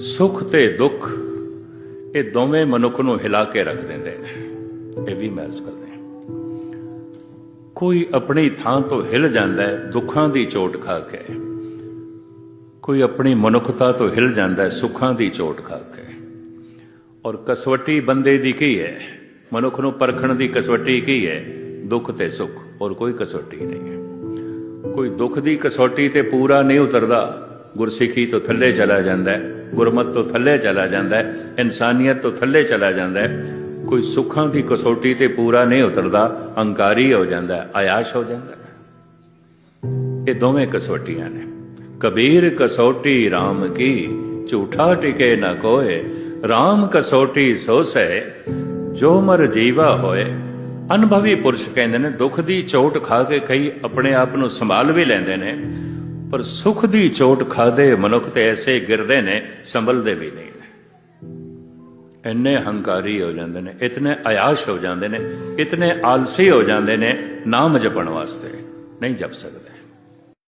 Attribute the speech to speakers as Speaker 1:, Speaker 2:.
Speaker 1: ਸੁੱਖ ਤੇ ਦੁੱਖ, ਇਹ ਦੋਵੇਂ ਮਨੁੱਖ ਨੂੰ ਹਿਲਾ ਕੇ ਰੱਖ ਦਿੰਦੇ ਨੇ। ਇਹ ਵੀ ਮਹਿਸੂਸ ਕਰਦੇ ਕੋਈ ਆਪਣੀ ਥਾਂ ਤੋਂ ਹਿਲ ਜਾਂਦਾ ਹੈ, ਦੁੱਖਾਂ ਦੀ ਚੋਟ ਖਾ ਕੇ। ਕੋਈ ਆਪਣੀ ਮਨੁੱਖਤਾ ਤੋਂ ਹਿਲ ਜਾਂਦਾ ਹੈ, ਸੁੱਖਾਂ ਦੀ ਚੋਟ ਖਾ ਕੇ। ਔਰ ਕਸਵਟੀ ਬੰਦੇ ਦੀ ਕੀ ਹੈ? ਮਨੁੱਖ ਨੂੰ ਪਰਖਣ ਦੀ ਕਸਵਟੀ ਕੀ ਹੈ? ਦੁੱਖ ਤੇ ਸੁੱਖ ਔਰ ਕੋਈ ਕਸਵੱਟੀ ਨਹੀਂ ਹੈ। ਕੋਈ ਦੁੱਖ ਦੀ ਕਸੌਟੀ ਤੇ ਪੂਰਾ ਨਹੀਂ ਉਤਰਦਾ। ਗੁਰਸਿੱਖੀ ਤੋਂ ਥੱਲੇ ਚਲਾ ਜਾਂਦਾ ਹੈ, ਗੁਰਮਤ ਤੋਂ ਥੱਲੇ ਚਲਾ ਜਾਂਦਾ ਹੈ, ਇਨਸਾਨੀਅਤ ਤੋਂ ਥੱਲੇ ਚਲਾ ਜਾਂਦਾ ਹੈ। ਕੋਈ ਸੁੱਖਾਂ ਦੀ ਕਸੌਟੀ ਤੇ ਪੂਰਾ ਨਹੀਂ ਉਤਰਦਾ ਹੰਕਾਰੀ ਹੋ ਜਾਂਦਾ ਹੈ ਆਯਾਸ਼ ਹੋ ਜਾਂਦਾ ਹੈ। ਇਹ ਦੋਵੇਂ ਕਸੌਟੀਆਂ ਨੇ। ਕਬੀਰ ਕਸੌਟੀ RAM ਕੀ, ਝੂਠਾ ਟਿਕੇ ਨਾ ਕੋਏ RAM ਕਸੌਟੀ ਸੋ ਸੈ ਜੋ ਮਰ ਜੀਵਾ ਹੋਏ। ਅਨੁਭਵੀ ਪੁਰਸ਼ ਕਹਿੰਦੇ ਨੇ, ਦੁੱਖ ਦੀ ਚੋਟ ਖਾ ਕੇ ਕਈ ਆਪਣੇ ਆਪ ਨੂੰ ਸੰਭਾਲ ਵੀ ਲੈਂਦੇ ਨੇ। ਪਰ ਸੁਖ ਦੀ ਚੋਟ ਖਾਦੇ ਮਨੁੱਖ ਤੇ ਐਸੇ ਗਿਰਦੇ ਨੇ, ਸੰਭਲਦੇ ਵੀ ਨਹੀਂ ਨੇ। ਇੰਨੇ ਹੰਕਾਰੀ ਹੋ ਜਾਂਦੇ ਨੇ, ਇਤਨੇ ਆਯਾਸ਼ ਹੋ ਜਾਂਦੇ ਨੇ, ਇਤਨੇ ਆਲਸੀ ਹੋ ਜਾਂਦੇ ਨੇ, ਨਾਮ ਜਪਣ ਵਾਸਤੇ ਨਹੀਂ ਜਪ ਸਕਦੇ।